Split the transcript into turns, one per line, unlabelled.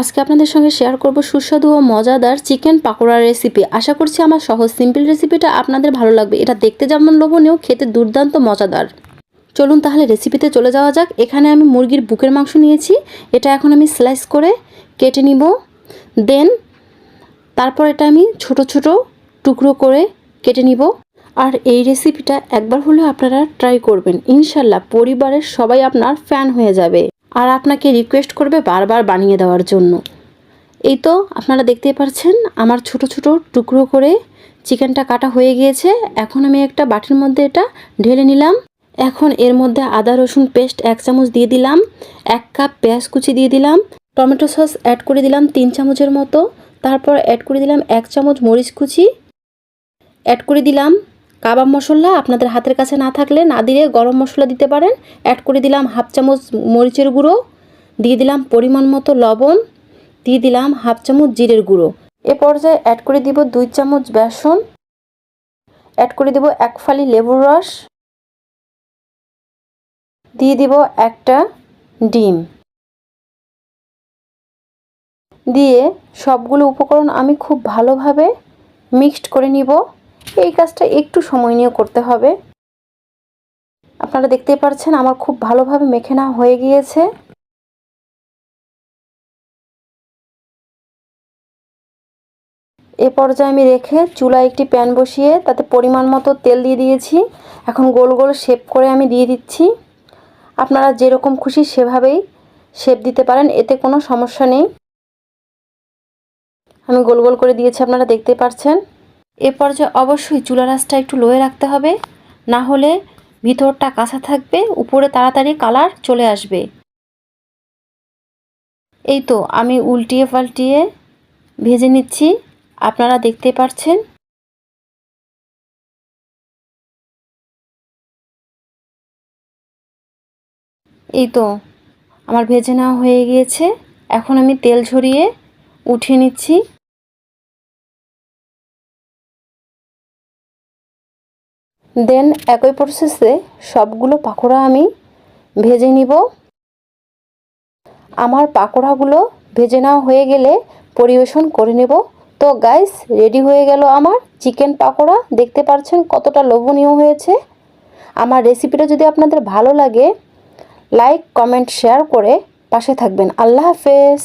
আজকে আপনাদের সঙ্গে শেয়ার করব সুস্বাদু ও মজাদার চিকেন পাকোড়ার রেসিপি আশা করছি আমার সহজ সিম্পল রেসিপিটা আপনাদের ভালো লাগবে। এটা দেখতে যেমন লোভনীয়, খেতে দুর্দান্ত মজাদার। চলুন তাহলে রেসিপিতে চলে যাওয়া যাক। এখানে আমি মুরগির বুকের মাংস নিয়েছি। এটা এখন আমি স্লাইস করে কেটে নিব। দেন তারপর এটা আমি ছোট ছোট টুকরো করে কেটে নিব। আর এই রেসিপিটা একবার হলেও আপনারা ট্রাই করবেন। ইনশাল্লাহ পরিবারের সবাই আপনার ফ্যান হয়ে যাবে। আর আপনাকে রিকোয়েস্ট করবে বারবার বানিয়ে দেওয়ার জন্য। এই তো আপনারা দেখতেই পাচ্ছেন আমার ছোট ছোট টুকরো করে চিকেনটা কাটা হয়ে গিয়েছে। এখন আমি একটা বাটির মধ্যে এটা ঢেলে নিলাম। এখন এর মধ্যে আদা, রসুন পেস্ট এক চামচ দিয়ে দিলাম, এক কাপ পেঁয়াজ কুচি দিয়ে দিলাম, টমেটো সস অ্যাড করে দিলাম তিন চামচের মতো, তারপর অ্যাড করে দিলাম এক চামচ মরিচ কুচি অ্যাড করে দিলাম কাবাব মশলা আপনাদের হাতের কাছে না থাকলে না দিলে গরম মশলা দিতে পারেন। অ্যাড করে দিলাম হাফ চামচ মরিচের গুঁড়ো, দিয়ে দিলাম পরিমাণ মতো লবণ, দিয়ে দিলাম হাফ চামচ জিরের গুঁড়ো। এ পর্যায়ে অ্যাড করে দিব দুই চামচ বেসন অ্যাড করে দিব এক ফালি লেবুর রস, দিয়ে দিব একটা ডিম। দিয়ে সবগুলো উপকরণ আমি খুব ভালোভাবে মিক্সড করে নিব। এই কাজটা একটু সময় নিয়ে করতে হবে। আপনারা দেখতে পাচ্ছেন আমার খুব ভালোভাবে মেখে নেওয়া হয়ে গিয়েছে। এ পর্যায়ে আমি রেখে চুলায় একটি প্যান বসিয়ে তাতে পরিমাণ মতো তেল দিয়ে দিয়েছি। এখন গোল গোল শেপ করে আমি দিয়ে দিচ্ছি। আপনারা যেরকম খুশি সেভাবেই শেপ দিতে পারেন, এতে কোনো সমস্যা নেই। আমি গোল গোল করে দিয়েছি, আপনারা দেখতে পাচ্ছেন এ পর্যায়ে অবশ্যই চুলা রাসটা একটু লোয়ে রাখতে হবে। না হলে ভিতরটা কাঁচা থাকবে, উপরে তাড়াতাড়ি কালার চলে আসবে। এই তো আমি উল্টিয়ে পাল্টিয়ে ভেজে নিচ্ছি। আপনারা দেখতে পাচ্ছেন এই তো আমার ভেজে নেওয়া হয়ে গিয়েছে। এখন আমি তেল ঝরিয়ে উঠিয়ে নিচ্ছি। দেন একই প্রসেসে সবগুলো পাকোড়া আমি ভেজে নিব। আমার পাকোড়াগুলো ভেজে নেওয়া হয়ে গেলে পরিবেশন করে নেব। তো গাইস রেডি হয়ে গেল আমার চিকেন পাকোড়া। দেখতে পাচ্ছেন কতটা লোভনীয় হয়েছে। আমার রেসিপিটা যদি আপনাদের ভালো লাগে লাইক কমেন্ট শেয়ার করে পাশে থাকবেন। আল্লাহ হাফেজ!